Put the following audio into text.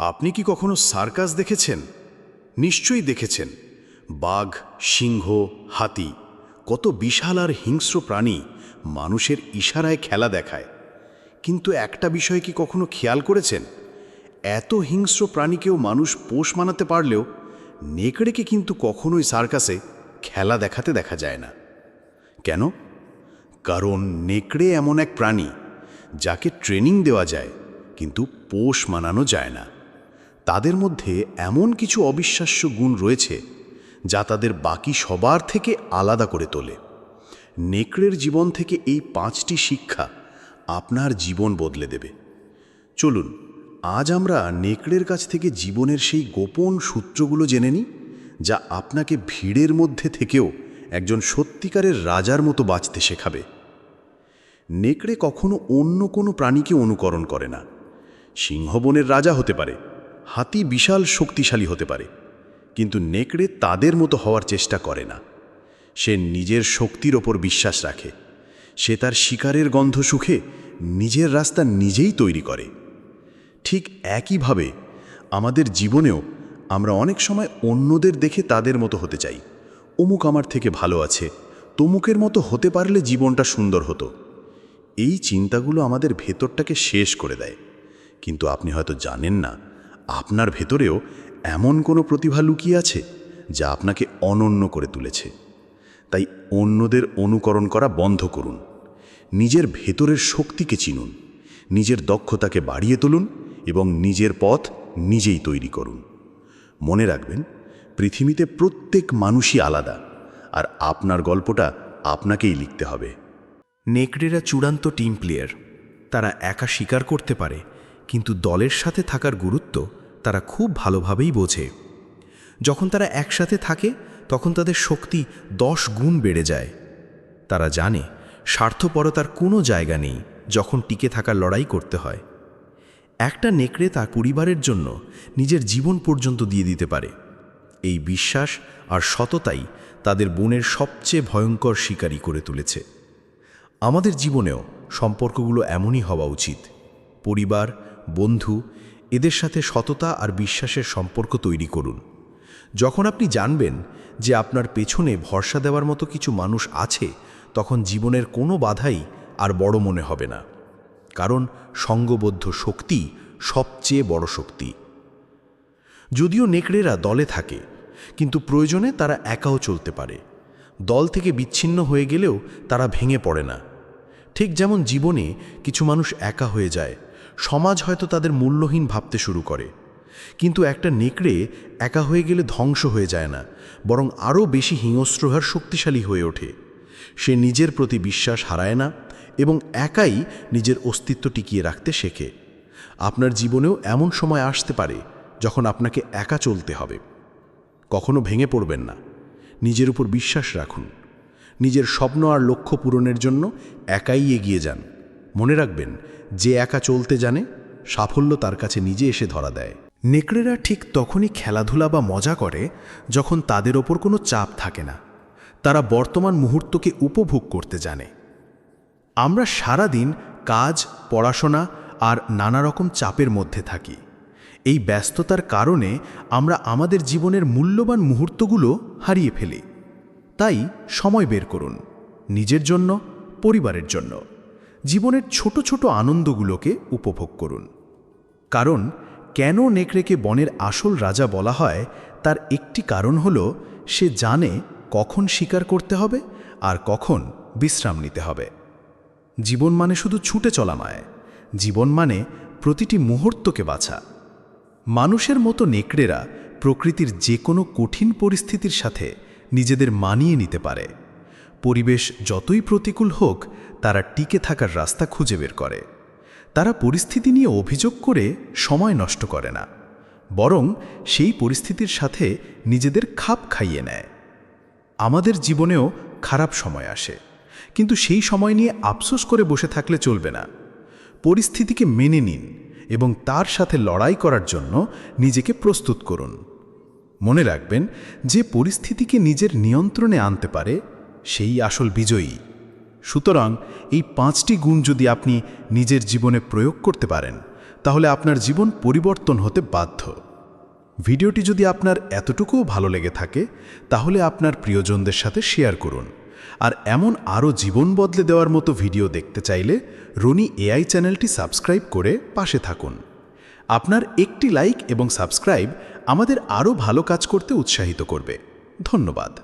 আপনি কি কখনো সার্কাস দেখেছেন? নিশ্চয়ই দেখেছেন। বাঘ, সিংহ, হাতি, কত বিশাল আর হিংস্র প্রাণী মানুষের ইশারায় খেলা দেখায়। কিন্তু একটা বিষয় কি কখনো খেয়াল করেছেন? এত হিংস্র প্রাণীকেও মানুষ পোষ মানাতে পারলেও নেকড়েকে কিন্তু কখনোই সার্কাসে খেলা দেখাতে দেখা যায় না। কেন? কারণ নেকড়ে এমন এক প্রাণী যাকে ট্রেনিং দেওয়া যায়, কিন্তু পোষ মানানো যায় না। তাদের মধ্যে এমন কিছু অবিশ্বাস্য গুণ রয়েছে যা তাদের বাকি সবার থেকে আলাদা করে তোলে। নেকড়ের জীবন থেকে এই পাঁচটি শিক্ষা আপনার জীবন বদলে দেবে। চলুন, আজ আমরা নেকড়ের কাছ থেকে জীবনের সেই গোপন সূত্রগুলো জেনে নিই, যা আপনাকে ভিড়ের মধ্যে থেকেও একজন সত্যিকারের রাজার মতো বাঁচতে শেখাবে। নেকড়ে কখনো অন্য কোনো প্রাণীকে অনুকরণ করে না। সিংহবনের রাজা হতে পারে হাতি বিশাল শক্তিশালী হতে পারে, কিন্তু নেকড়ে তাদের মতো হওয়ার চেষ্টা করে না। সে নিজের শক্তির ওপর বিশ্বাস রাখে। সে তার শিকারের গন্ধ সুখে নিজের রাস্তা নিজেই তৈরি করে। ঠিক একইভাবে আমাদের জীবনেও আমরা অনেক সময় অন্যদের দেখে তাদের মতো হতে চাই। অমুক আমার থেকে ভালো আছে, তমুকের মতো হতে পারলে জীবনটা সুন্দর হতো। এই চিন্তাগুলো আমাদের ভেতরটাকে শেষ করে দেয়। কিন্তু আপনি হয়তো জানেন না আপনার ভেতরেও এমন কোনো প্রতিভা লুকিয়ে আছে যা আপনাকে অনন্য করে তুলেছে। তাই অন্যদের অনুকরণ করা বন্ধ করুন। নিজের ভেতরের শক্তিকে চিনুন। নিজের দক্ষতাকে বাড়িয়ে তুলুন এবং নিজের পথ নিজেই তৈরি করুন। মনে রাখবেন, পৃথিবীতে প্রত্যেক মানুষই আলাদা, আর আপনার গল্পটা আপনাকেই লিখতে হবে। নেকড়েরা চূড়ান্ত টিম প্লেয়ার। তারা একা স্বীকার করতে পারে কিন্তু দলের সাথে থাকার গুরুত্ব তারা খুব ভালোভাবেই বোঝে। যখন তারা একসাথে থাকে, তখন তাদের শক্তি দশ গুণ বেড়ে যায়। তারা জানে স্বার্থপরতার কোনো জায়গা নেই যখন টিকে থাকার লড়াই করতে হয়। একটা নেকড়ে তার পরিবারের জন্য নিজের জীবন পর্যন্ত দিয়ে দিতে পারে। এই বিশ্বাস আর সততাই তাদের বোনের সবচেয়ে ভয়ঙ্কর শিকারী করে তুলেছে। আমাদের জীবনেও সম্পর্কগুলো এমনই হওয়া উচিত। পরিবার বন্ধু, এদের সাথে সততা আর বিশ্বাসের সম্পর্ক তৈরি করুন। যখন আপনি জানবেন যে আপনার পেছনে ভরসা দেওয়ার মতো কিছু মানুষ আছে, তখন জীবনের কোনো বাধাই আর বড় মনে হবে না। কারণ সঙ্গবদ্ধ শক্তি সবচেয়ে বড় শক্তি। যদিও নেকড়েরা দলে থাকে, কিন্তু প্রয়োজনে তারা একাও চলতে পারে। দল থেকে বিচ্ছিন্ন হয়ে গেলেও তারা ভেঙে পড়ে না। ঠিক যেমন জীবনে কিছু মানুষ একা হয়ে যায় সমাজ হয়তো তাদের মূল্যহীন ভাবতে শুরু করে। কিন্তু একটা নেকড়ে একা হয়ে গেলে ধ্বংস হয়ে যায় না, বরং আরও বেশি হিংস্র আর শক্তিশালী হয়ে ওঠে। সে নিজের প্রতি বিশ্বাস হারায় না এবং একাই নিজের অস্তিত্ব টিকিয়ে রাখতে শেখে। আপনার জীবনেও এমন সময় আসতে পারে যখন আপনাকে একা চলতে হবে। কখনো ভেঙে পড়বেন না। নিজের উপর বিশ্বাস রাখুন। নিজের স্বপ্ন আর লক্ষ্য পূরণের জন্য একাই এগিয়ে যান। মনে রাখবেন, যে একা চলতে জানে, সাফল্য তার কাছে নিজে এসে ধরা দেয়। নেকড়েরা ঠিক তখনই খেলাধুলা বা মজা করে, যখন তাদের ওপর কোনো চাপ থাকে না। তারা বর্তমান মুহূর্তকে উপভোগ করতে জানে। আমরা সারা দিন কাজ, পড়াশোনা আর নানা রকম চাপের মধ্যে থাকি। এই ব্যস্ততার কারণে আমরা আমাদের জীবনের মূল্যবান মুহূর্তগুলো হারিয়ে ফেলি। তাই সময় বের করুন, নিজের জন্য, পরিবারের জন্য। জীবনের ছোট ছোট আনন্দগুলোকে উপভোগ করুন। কারণ কেন নেকড়েকে বনের আসল রাজা বলা হয়, তার একটি কারণ হল, সে জানে কখন শিকার করতে হবে আর কখন বিশ্রাম নিতে হবে। জীবন মানে শুধু ছুটে চলা নয়, জীবন মানে প্রতিটি মুহূর্তকে বাছা। মানুষের মতো নেকড়েরা প্রকৃতির যে কোনো কঠিন পরিস্থিতির সাথে নিজেদের মানিয়ে নিতে পারে। পরিবেশ যতই প্রতিকূল হোক, তারা টিকে থাকার রাস্তা খুঁজে বের করে। তারা পরিস্থিতি নিয়ে অভিযোগ করে সময় নষ্ট করে না। বরং সেই পরিস্থিতির সাথে নিজেদের খাপ খাইয়ে নেয়। আমাদের জীবনেও খারাপ সময় আসে। কিন্তু সেই সময় নিয়ে আফসোস করে বসে থাকলে চলবে না। পরিস্থিতিকে মেনে নিন এবং তার সাথে লড়াই করার জন্য নিজেকে প্রস্তুত করুন। মনে রাখবেন, যে পরিস্থিতিকে নিজের নিয়ন্ত্রণে আনতে পারে সেই আসল বিজয়ী। সুতরাং এই পাঁচটি গুণ যদি আপনি নিজের জীবনে প্রয়োগ করতে পারেন, তাহলে আপনার জীবন পরিবর্তন হতে বাধ্য। ভিডিওটি যদি আপনার এতটুকুও ভালো লেগে থাকে, তাহলে আপনার প্রিয়জনদের সাথে শেয়ার করুন। আর এমন আরও জীবন বদলে দেওয়ার মতো ভিডিও দেখতে চাইলে রনি এআই চ্যানেলটি সাবস্ক্রাইব করে পাশে থাকুন। আপনার একটি লাইক এবং সাবস্ক্রাইব আমাদের আরও ভালো কাজ করতে উৎসাহিত করবে। ধন্যবাদ।